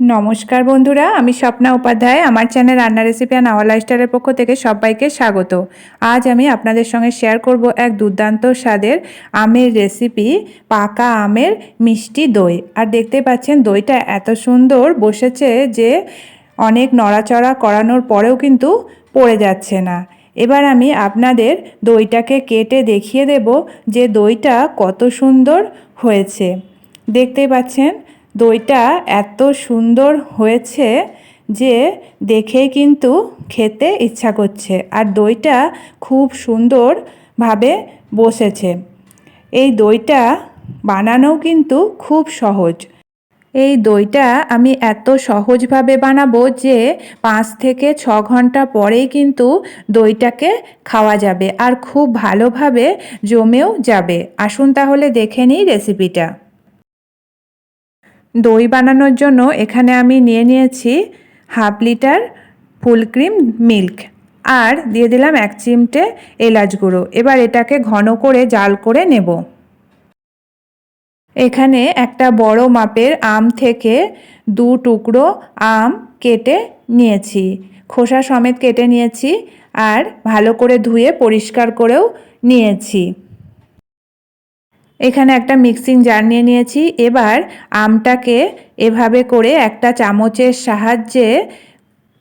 নমস্কার বন্ধুরা, আমি স্বপ্না উপাধ্যায়। আমার চ্যানেল রান্না রেসিপি অ্যান্ড আওয়ার লাইফস্টাইলের পক্ষ থেকে সবাইকে স্বাগত। আজ আমি আপনাদের সঙ্গে শেয়ার করব এক দুর্দান্ত স্বাদের আমের রেসিপি, পাকা আমের মিষ্টি দই। আর দেখতে পাচ্ছেন, দইটা এত সুন্দর বসেছে যে অনেক নড়াচড়া করানোর পরেও কিন্তু পড়ে যাচ্ছে না। এবার আমি আপনাদের দইটাকে কেটে দেখিয়ে দেব যে দইটা কত সুন্দর হয়েছে। দেখতে পাচ্ছেন দইটা এত সুন্দর হয়েছে যে দেখেই কিন্তু খেতে ইচ্ছা করছে। আর দইটা খুব সুন্দরভাবে বসেছে। এই দইটা বানানোও কিন্তু খুব সহজ। এই দইটা আমি এত সহজভাবে বানাবো যে পাঁচ থেকে ছ ঘণ্টা পরেই কিন্তু দইটাকে খাওয়া যাবে আর খুব ভালোভাবে জমেও যাবে। আসুন তাহলে দেখে নিই রেসিপিটা দই বানানোর জন্য এখানে আমি নিয়ে নিয়েছি half litre full cream milk আর দিয়ে দিলাম এক চিমটে এলাচ গুঁড়ো। এবার এটাকে ঘন করে জাল করে নেব। এখানে একটা বড় মাপের আম থেকে দু টুকরো আম কেটে নিয়েছি। খোসা সমেত কেটে নিয়েছি আর ভালো করে ধুয়ে পরিষ্কার করেও নিয়েছি। এখানে একটা মিক্সিং জার নিয়ে নিয়েছি। এবার আমটাকে এভাবে করে একটা চামচের সাহায্যে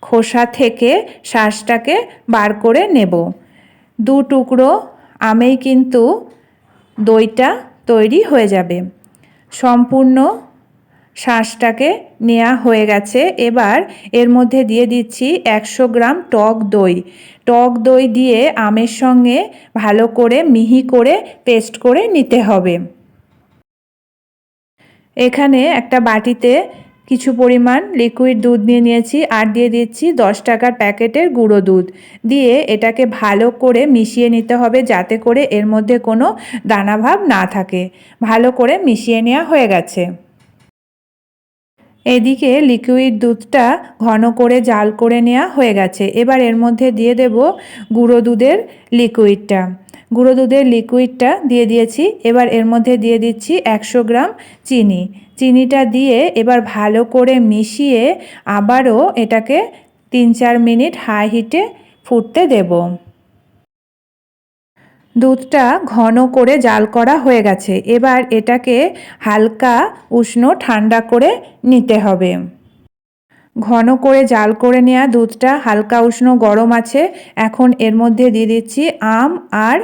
খোসা থেকে শ্বাসটাকে বার করে নেব। দু টুকরো আমেই কিন্তু দইটা তৈরি হয়ে যাবে। সম্পূর্ণ শ্বাসটাকে নেওয়া হয়ে গেছে। এবার এর মধ্যে দিয়ে দিচ্ছি একশো গ্রাম টক দই। টক দই দিয়ে আমের সঙ্গে ভালো করে মিহি করে পেস্ট করে নিতে হবে। এখানে একটা বাটিতে কিছু পরিমাণ লিকুইড দুধ নিয়ে নিয়েছি আর দিয়ে দিচ্ছি দশ টাকার প্যাকেটের গুঁড়ো দুধ। দিয়ে এটাকে ভালো করে মিশিয়ে নিতে হবে যাতে করে এর মধ্যে কোনো দানাভাব না থাকে। ভালো করে মিশিয়ে নেওয়া হয়ে গেছে। এদিকে লিকুইড দুধটা ঘন করে জাল করে নেওয়া হয়ে গেছে। এবার এর মধ্যে দিয়ে দেব গুঁড়ো দুধের লিকুইডটা। গুঁড়ো দুধের লিকুইডটা দিয়ে দিয়েছি। এবার এর মধ্যে দিয়ে দিচ্ছি একশো গ্রাম চিনি। চিনিটা দিয়ে এবার ভালো করে মিশিয়ে আবারও এটাকে তিন চার মিনিট হাই হিটে ফুটতে দেবো। দুধটা ঘন করে জাল করা হয়ে গেছে। এবার এটাকে হালকা উষ্ণ ঠান্ডা করে নিতে হবে। ঘন করে জাল করে নেওয়া দুধটা হালকা উষ্ণ গরম আছে। এখন এর মধ্যে দিয়ে দিচ্ছি আম আর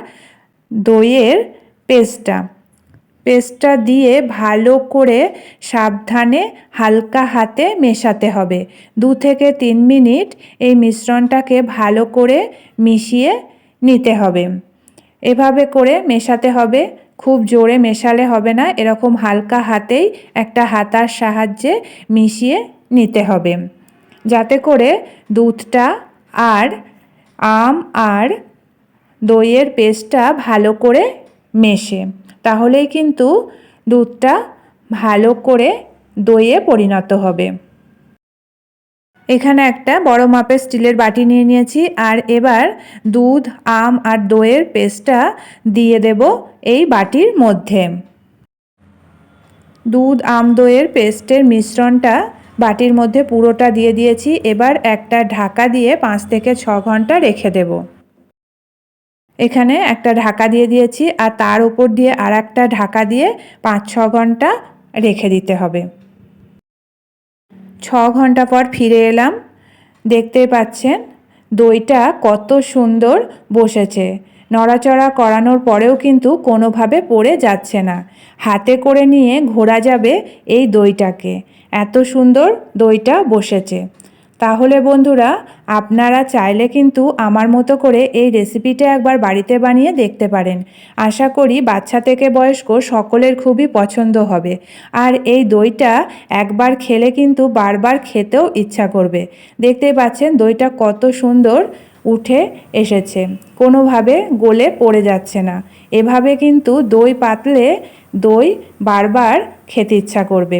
দইয়ের পেস্টটা। পেস্টটা দিয়ে ভালো করে সাবধানে হালকা হাতে মেশাতে হবে। দু থেকে তিন মিনিট এই মিশ্রণটাকে ভালো করে মিশিয়ে নিতে হবে। এভাবে করে মেশাতে হবে। খুব জোরে মেশালে হবে না। এরকম হালকা হাতেই একটা হাতার সাহায্যে মিশিয়ে নিতে হবে। যাতে করে দুধটা আর আম আর দইয়ের পেস্টটা ভালো করে মেশে। তাহলেই কিন্তু দুধটা ভালো করে দইয়ে পরিণত হবে। এখানে একটা বড় মাপের স্টিলের বাটি নিয়ে নিয়েছি, আর এবার দুধ, আম আর দইয়ের পেস্টটা দিয়ে দেব এই বাটির মধ্যে। দুধ, আম, দইয়ের পেস্টের মিশ্রণটা বাটির মধ্যে পুরোটা দিয়ে দিয়েছি, এবার একটা ঢাকা দিয়ে পাঁচ থেকে ছ ঘণ্টা রেখে দেব। এখানে একটা ঢাকা দিয়ে দিয়েছি, আর তার উপর দিয়ে আর একটা ঢাকা দিয়ে পাঁচ ছ ঘণ্টা রেখে দিতে হবে। ছ ঘণ্টা পর ফিরে এলাম। দেখতে পাচ্ছেন, দইটা কত সুন্দর বসেছে। নড়াচড়া করানোর পরেও কিন্তু কোনোভাবে পড়ে যাচ্ছে না। হাতে করে নিয়ে ঘোরা যাবে এই দইটাকে। এত সুন্দর দইটা বসেছে। তাহলে বন্ধুরা, আপনারা চাইলে কিন্তু আমার মতো করে এই রেসিপিটা একবার বাড়িতে বানিয়ে দেখতে পারেন। আশা করি বাচ্চা থেকে বয়স্ক সকলের খুবই পছন্দ হবে। আর এই দইটা একবার খেলে কিন্তু বারবার খেতেও ইচ্ছা করবে। দেখতেই পাচ্ছেন দইটা কত সুন্দর উঠে এসেছে। কোনোভাবে গলে পড়ে যাচ্ছে না। এভাবে কিন্তু দই পাতলে দই বারবার খেতে ইচ্ছা করবে।